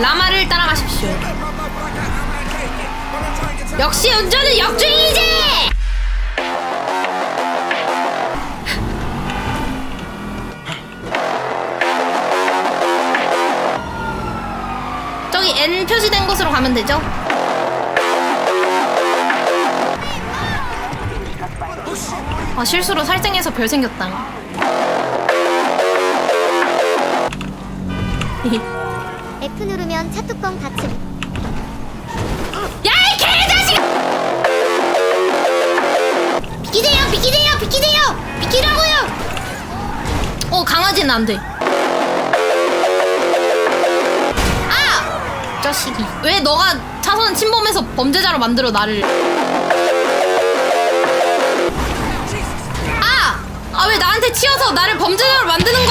라마를 따라가십시오. 역시 운전은 역주행이지! 저기 N 표시된 곳으로 가면 되죠? 아 실수로 살생해서 별 생겼다. F 누르면 차 뚜껑 닫힘. 야이 개자식! 비키세요 비키세요 비키세요 비키라고요! 어 강아지는 안 돼. 아! 자식이 왜 너가 차선 침범해서 범죄자로 만들어 나를? 아! 아 왜 나한테 치여서 나를 범죄자로 만드는?